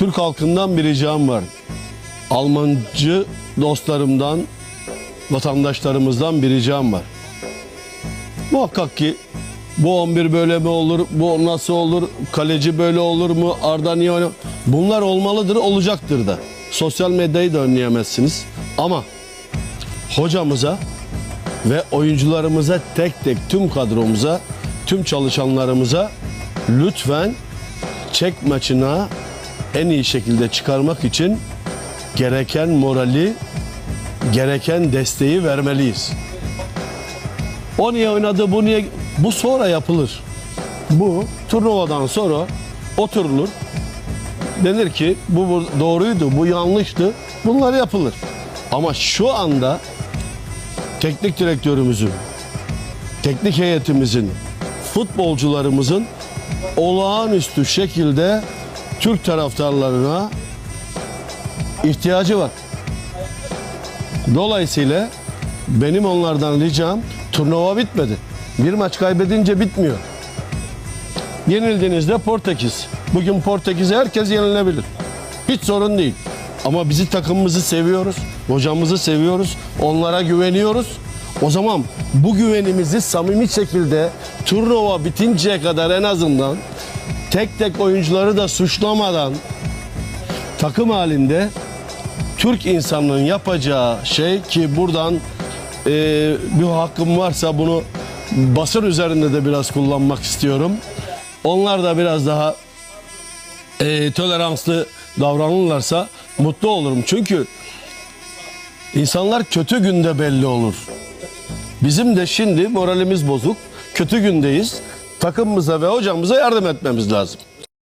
Türk halkından bir ricam var. Almancı dostlarımdan, vatandaşlarımızdan bir ricam var. Muhakkak ki bu 11 böyle mi olur, bu nasıl olur, kaleci böyle olur mu, Arda niye oynuyor? Bunlar olmalıdır, olacaktır da. Sosyal medyayı da önleyemezsiniz. Ama hocamıza ve oyuncularımıza tek tek tüm kadromuza, tüm çalışanlarımıza lütfen çek maçına en iyi şekilde çıkarmak için gereken morali, gereken desteği vermeliyiz. O niye oynadı, bu niye... Bu sonra yapılır. Bu turnuvadan sonra oturulur. Denir ki bu, bu doğruydu, bu yanlıştı. Bunlar yapılır. Ama şu anda teknik direktörümüzün, teknik heyetimizin, futbolcularımızın olağanüstü şekilde Türk taraftarlarına ihtiyacı var. Dolayısıyla benim onlardan ricam turnuva bitmedi. Bir maç kaybedince bitmiyor. Yenildiğinizde Portekiz. Bugün Portekiz'e herkes yenilebilir. Hiç sorun değil. Ama bizi takımımızı seviyoruz. Hocamızı seviyoruz. Onlara güveniyoruz. O zaman bu güvenimizi samimi şekilde turnuva bitinceye kadar en azından tek tek oyuncuları da suçlamadan takım halinde Türk insanının yapacağı şey ki buradan e, bir hakkım varsa bunu basın üzerinde de biraz kullanmak istiyorum. Onlar da biraz daha e, toleranslı davranırlarsa mutlu olurum. Çünkü insanlar kötü günde belli olur. Bizim de şimdi moralimiz bozuk, kötü gündeyiz. Takımımıza ve hocamıza yardım etmemiz lazım.